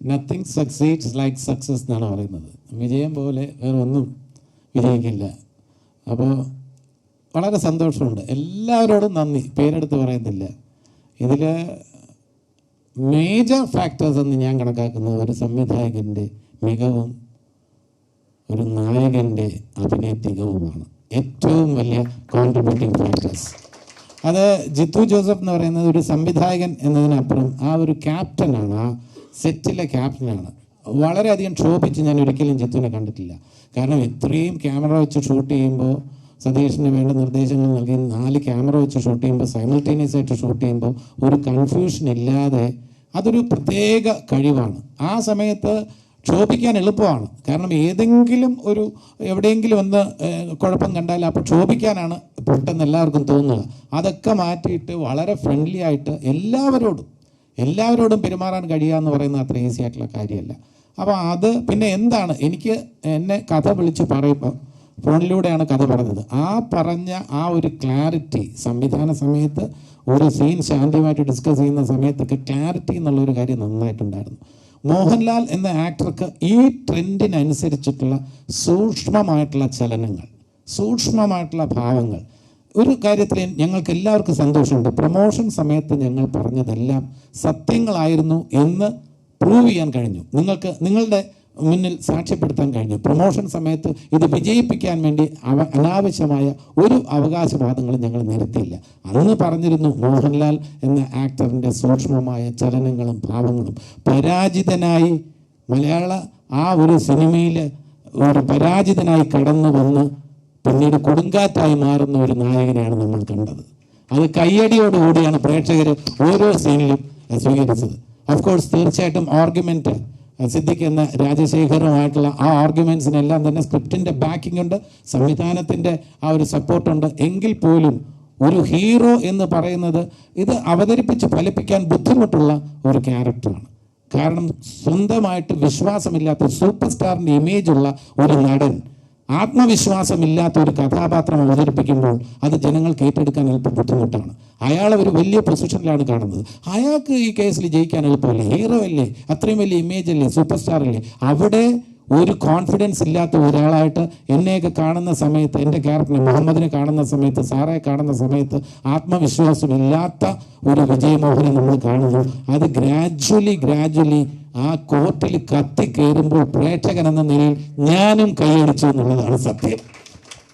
Nothing succeeds like success എന്നാണ് പറയുന്നത്. വിജയം പോലെ വേറെ ഒന്നും വിജയിക്കില്ല. അപ്പോൾ വളരെ സന്തോഷമുണ്ട്. എല്ലാവരോടും നന്ദി. പേരെടുത്ത് പറയുന്നില്ല. ഇതിൽ മേജർ ഫാക്ടേഴ്സ് എന്ന് ഞാൻ കണക്കാക്കുന്നത് ഒരു സംവിധായകന്റെ മികവും ഒരു നായകന്റെ അഭിനയ തികവുമാണ് ഏറ്റവും വലിയ കോൺട്രിബ്യൂട്ടിംഗ് ഫാക്ടേഴ്സ് അത് ജിത്തു ജോസഫ് എന്ന് പറയുന്നത് ഒരു സംവിധായകൻ എന്നതിനപ്പുറം ആ ഒരു ക്യാപ്റ്റനാണ് ആ സെറ്റിലെ ക്യാപ്റ്റനാണ്. വളരെയധികം ക്ഷോഭിച്ച് ഞാൻ ഒരിക്കലും ജിത്തുവിനെ കണ്ടിട്ടില്ല. കാരണം ഇത്രയും ക്യാമറ വെച്ച് ഷൂട്ട് ചെയ്യുമ്പോൾ സതീഷിന് വേണ്ട നിർദ്ദേശങ്ങൾ നൽകി നാല് ക്യാമറ വെച്ച് ഷൂട്ട് ചെയ്യുമ്പോൾ സൈമിൾട്ടേനിയസ് ആയിട്ട് ഷൂട്ട് ചെയ്യുമ്പോൾ ഒരു കൺഫ്യൂഷൻ ഇല്ലാതെ അതൊരു പ്രത്യേക കഴിവാണ്. ആ സമയത്ത് ക്ഷോഭിക്കാൻ എളുപ്പമാണ്. കാരണം ഏതെങ്കിലും ഒരു എവിടെയെങ്കിലും ഒന്ന് കുഴപ്പം കണ്ടാൽ അപ്പോൾ ക്ഷോഭിക്കാനാണ് പെട്ടെന്ന് എല്ലാവർക്കും തോന്നുക. അതൊക്കെ മാറ്റിയിട്ട് വളരെ ഫ്രണ്ട്ലി ആയിട്ട് എല്ലാവരോടും എല്ലാവരോടും പെരുമാറാൻ കഴിയുക എന്ന് പറയുന്നത് അത്ര ഈസി ആയിട്ടുള്ള കാര്യമല്ല. അപ്പോൾ അത് പിന്നെ എന്താണ്? എനിക്ക് എന്നെ കഥ വിളിച്ച് പറയുമ്പോൾ ഫോണിലൂടെയാണ് കഥ പറഞ്ഞത്. ആ പറഞ്ഞ ആ ഒരു ക്ലാരിറ്റി സംവിധാന സമയത്ത് ഒരു സീൻ ശാന്തിയുമായിട്ട് ഡിസ്കസ് ചെയ്യുന്ന സമയത്തൊക്കെ ക്ലാരിറ്റി എന്നുള്ളൊരു കാര്യം നന്നായിട്ടുണ്ടായിരുന്നു. മോഹൻലാൽ എന്ന ആക്ടർക്ക് ഈ ട്രെൻഡിനനുസരിച്ചിട്ടുള്ള സൂക്ഷ്മമായിട്ടുള്ള ചലനങ്ങൾ സൂക്ഷ്മമായിട്ടുള്ള ഭാവങ്ങൾ ഒരു കാര്യത്തിൽ ഞങ്ങൾക്ക് എല്ലാവർക്കും സന്തോഷമുണ്ട്. പ്രൊമോഷൻ സമയത്ത് ഞങ്ങൾ പറഞ്ഞതെല്ലാം സത്യങ്ങളായിരുന്നു എന്ന് പ്രൂവ് ചെയ്യാൻ കഴിഞ്ഞു. നിങ്ങൾക്ക് നിങ്ങളുടെ മുന്നിൽ സാക്ഷ്യപ്പെടുത്താൻ കഴിഞ്ഞു. പ്രൊമോഷൻ സമയത്ത് ഇത് വിജയിപ്പിക്കാൻ വേണ്ടി അവ അനാവശ്യമായ ഒരു അവകാശവാദങ്ങളും ഞങ്ങൾ നിരത്തിയില്ല. അന്ന് പറഞ്ഞിരുന്നു മോഹൻലാൽ എന്ന ആക്ടറിന്റെ സൂക്ഷ്മമായ ചലനങ്ങളും ഭാവങ്ങളും പരാജിതനായി മലയാള ആ ഒരു സിനിമയിൽ ഒരു പരാജിതനായി കടന്നു വന്ന് പിന്നീട് കൊടുങ്കാറ്റായി മാറുന്ന ഒരു നായകനെയാണ് നമ്മൾ കണ്ടത്. അത് കയ്യടിയോടുകൂടിയാണ് പ്രേക്ഷകർ ഓരോ സീനിലും സ്വീകരിച്ചത് ഓഫ് കോഴ്സ് തീർച്ചയായിട്ടും ആർഗ്യുമെന്റ് സിദ്ദിഖ് എന്ന ആ ആർഗ്യുമെൻസിനെല്ലാം തന്നെ സ്ക്രിപ്റ്റിന്റെ ബാക്കിംഗ് ഉണ്ട് സംവിധാനത്തിന്റെ ആ ഒരു സപ്പോർട്ടുണ്ട് എങ്കിൽ പോലും ഒരു ഹീറോ എന്ന് പറയുന്നത് ഇത് അവതരിപ്പിച്ച് ഫലിപ്പിക്കാൻ ബുദ്ധിമുട്ടുള്ള ഒരു ക്യാരക്ടറാണ് കാരണം സ്വന്തമായിട്ട് വിശ്വാസമില്ലാത്ത സൂപ്പർ സ്റ്റാറിന്റെ ഇമേജുള്ള ഒരു നടൻ ആത്മവിശ്വാസമില്ലാത്ത ഒരു കഥാപാത്രം അവതരിപ്പിക്കുമ്പോൾ അത് ജനങ്ങൾ ഏറ്റെടുക്കാൻ അല്പം ബുദ്ധിമുട്ടാണ്. അയാൾ ഒരു വലിയ പൊസിഷനിലാണ് കാണുന്നത്. അയാൾക്ക് ഈ കേസിൽ ജയിക്കാൻ എളുപ്പമല്ലേ? ഹീറോ അല്ലേ? അത്രയും വലിയ ഇമേജ് അല്ലേ? സൂപ്പർ സ്റ്റാർ അല്ലേ? അവിടെ ഒരു കോൺഫിഡൻസ് ഇല്ലാത്ത ഒരാളായിട്ട് എന്നെയൊക്കെ കാണുന്ന സമയത്ത് എന്റെ ക്യാരക്ടറിനെ മുഹമ്മദിനെ കാണുന്ന സമയത്ത് സാറെ കാണുന്ന സമയത്ത് ആത്മവിശ്വാസമില്ലാത്ത ഒരു വിജയമോഹനെ നമ്മൾ കാണുന്നു. അത് ഗ്രാജ്വലി ഗ്രാജ്വലി ആ കോർട്ടിൽ കത്തി കയറുമ്പോൾ പ്രേക്ഷകൻ എന്ന നിലയിൽ ഞാനും കൈയടിച്ചു എന്നുള്ളതാണ് സത്യം.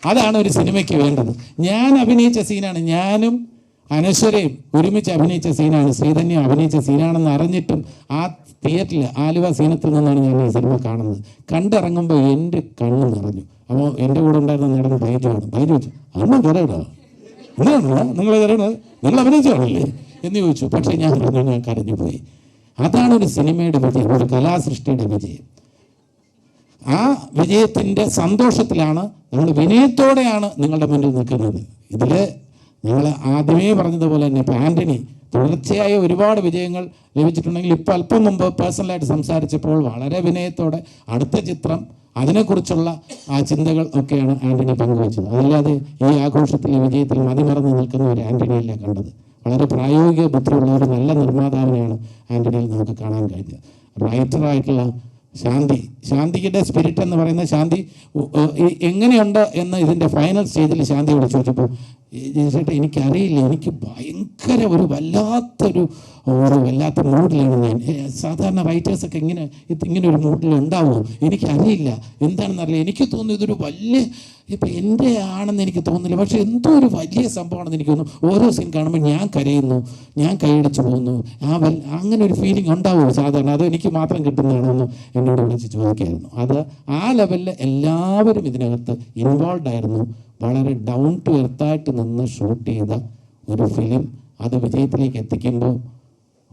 അതാണ് ഒരു സിനിമയ്ക്ക് വേണ്ടത്. ഞാൻ അഭിനയിച്ച സീനാണ് ഞാനും അനശ്വരയും ഒരുമിച്ച് അഭിനയിച്ച സീനാണ്. ശ്രീധന്യം അഭിനയിച്ച സീനാണെന്ന് അറിഞ്ഞിട്ടും ആ തിയേറ്ററിൽ ആലുവ സീനത്തിൽ നിന്നാണ് ഞാൻ ഈ സിനിമ കാണുന്നത്. കണ്ടിറങ്ങുമ്പോൾ എന്റെ കണ്ണ് നിറഞ്ഞു. അപ്പോൾ എന്റെ കൂടെ ഉണ്ടായിരുന്ന നടൻ ബൈജുവാണ് ബൈജു ചോദിച്ചു അമ്മ കരയടോ? എന്താണല്ലോ നിങ്ങൾ കരയണത്? നിങ്ങൾ അഭിനയിച്ചാണല്ലേ എന്ന് ചോദിച്ചു. പക്ഷേ ഞാൻ പറഞ്ഞു ഞാൻ കരഞ്ഞു പോയി. അതാണ് ഒരു സിനിമയുടെ വിജയം ഒരു കലാസൃഷ്ടിയുടെ വിജയം. ആ വിജയത്തിന്റെ സന്തോഷത്തിലാണ് നിങ്ങൾ വിനയത്തോടെയാണ് നിങ്ങളുടെ മുന്നിൽ നിൽക്കുന്നത്. ഇതിൽ നിങ്ങൾ ആദ്യമേ പറഞ്ഞതുപോലെ തന്നെ ഇപ്പോൾ ആന്റണി തുടർച്ചയായ ഒരുപാട് വിജയങ്ങൾ ലഭിച്ചിട്ടുണ്ടെങ്കിൽ ഇപ്പോൾ അല്പം മുമ്പ് പേഴ്സണലായിട്ട് സംസാരിച്ചപ്പോൾ വളരെ വിനയത്തോടെ അടുത്ത ചിത്രം അതിനെക്കുറിച്ചുള്ള ആ ചിന്തകൾ ഒക്കെയാണ് ആന്റണി പങ്കുവച്ചത്. അതല്ലാതെ ഈ ആഘോഷത്തിൽ ഈ വിജയത്തിൽ മതിമറന്ന് നിൽക്കുന്ന ഒരു ആന്റണിയല്ല കണ്ടത്. വളരെ പ്രായോഗിക ബുദ്ധിയുള്ള ഒരു നല്ല നിർമ്മാതാവിനെയാണ് ആന്റണിയിൽ നമുക്ക് കാണാൻ കഴിഞ്ഞത്. റൈറ്ററായിട്ടുള്ള ശാന്തി ശാന്തിയുടെ സ്പിരിറ്റ് എന്ന് പറയുന്ന ശാന്തി എങ്ങനെയുണ്ട് എന്ന് ഇതിന്റെ ഫൈനൽ സ്റ്റേജിൽ ശാന്തി വിളിച്ചു ചോദിച്ചപ്പോൾ ചേട്ടാ എനിക്കറിയില്ല. എനിക്ക് ഭയങ്കര ഒരു വല്ലാത്തൊരു ഒരു വല്ലാത്ത മൂഡിലാണ് ഞാൻ. സാധാരണ റൈറ്റേഴ്സൊക്കെ ഇങ്ങനെ ഇങ്ങനെ ഒരു മൂഡിൽ ഉണ്ടാവുമോ? എനിക്കറിയില്ല. എന്താണെന്നറിയില്ല. എനിക്ക് തോന്നുന്നു ഇതൊരു വലിയ ഇപ്പം എന്റെ ആണെന്ന് എനിക്ക് തോന്നുന്നില്ല. പക്ഷെ എന്തോ ഒരു വലിയ സംഭവമാണെന്ന് എനിക്ക് തോന്നുന്നു. ഓരോ സീൻ കാണുമ്പോൾ ഞാൻ കരയുന്നു. ഞാൻ കൈയടച്ചു പോകുന്നു. ആ വൽ അങ്ങനെ ഒരു ഫീലിംഗ് ഉണ്ടാവുമോ സാധാരണ? അത് എനിക്ക് മാത്രം കിട്ടുന്നതാണെന്ന് എന്നോട് വിളിച്ച് ചോദിക്കായിരുന്നു അത് ആ ലെവലിൽ എല്ലാവരും ഇതിനകത്ത് ഇൻവോൾവ് ആയിരുന്നു. വളരെ ഡൗൺ ടു എർത്തായിട്ട് നിന്ന് ഷൂട്ട് ചെയ്ത ഒരു ഫിലിം അത് വിജയത്തിലേക്ക് എത്തിക്കുമ്പോൾ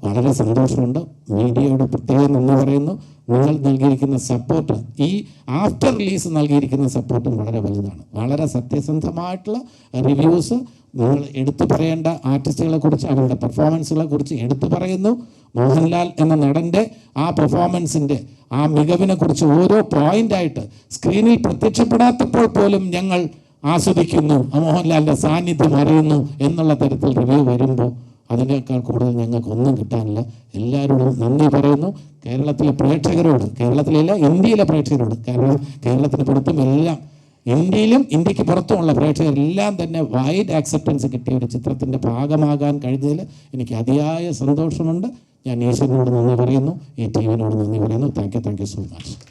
വളരെ സന്തോഷമുണ്ട്. മീഡിയയോട് പ്രത്യേകം നന്ദി പറയുന്നു. നിങ്ങൾ നൽകിയിരിക്കുന്ന സപ്പോർട്ട് ഈ ആഫ്റ്റർ റിലീസ് നൽകിയിരിക്കുന്ന സപ്പോർട്ടും വളരെ വലുതാണ്. വളരെ സത്യസന്ധമായിട്ടുള്ള റിവ്യൂസ് നിങ്ങൾ എടുത്തു പറയേണ്ട ആർട്ടിസ്റ്റുകളെ കുറിച്ച് അവരുടെ പെർഫോമൻസുകളെ കുറിച്ച് എടുത്തു പറയുന്നു. മോഹൻലാൽ എന്ന നടന്റെ ആ പെർഫോമൻസിന്റെ ആ മികവിനെ കുറിച്ച് ഓരോ പോയിന്റായിട്ട് സ്ക്രീനിൽ പ്രത്യക്ഷപ്പെടാത്തപ്പോൾ പോലും ഞങ്ങൾ ആസ്വദിക്കുന്നു. മോഹൻലാലിന്റെ സാന്നിധ്യം അറിയുന്നു എന്നുള്ള തരത്തിൽ റിവ്യൂ വരുമ്പോൾ അതിനേക്കാൾ കൂടുതൽ ഞങ്ങൾക്കൊന്നും കിട്ടാനില്ല. എല്ലാവരോടും നന്ദി പറയുന്നു. കേരളത്തിലെ പ്രേക്ഷകരോട് കേരളത്തിലല്ല ഇന്ത്യയിലെ പ്രേക്ഷകരോട് കാരണം കേരളത്തിന് പുറത്തും എല്ലാം ഇന്ത്യയിലും ഇന്ത്യയ്ക്ക് പുറത്തുമുള്ള പ്രേക്ഷകരെല്ലാം തന്നെ വൈഡ് ആക്സെപ്റ്റൻസ് കിട്ടിയ ഒരു ചിത്രത്തിന്റെ ഭാഗമാകാൻ കഴിഞ്ഞതിൽ എനിക്ക് അതിയായ സന്തോഷമുണ്ട്. ഞാൻ ഈശ്വരനോട് നന്ദി പറയുന്നു. ഈ ടീമിനോട് നന്ദി പറയുന്നു. Thank you thank you so much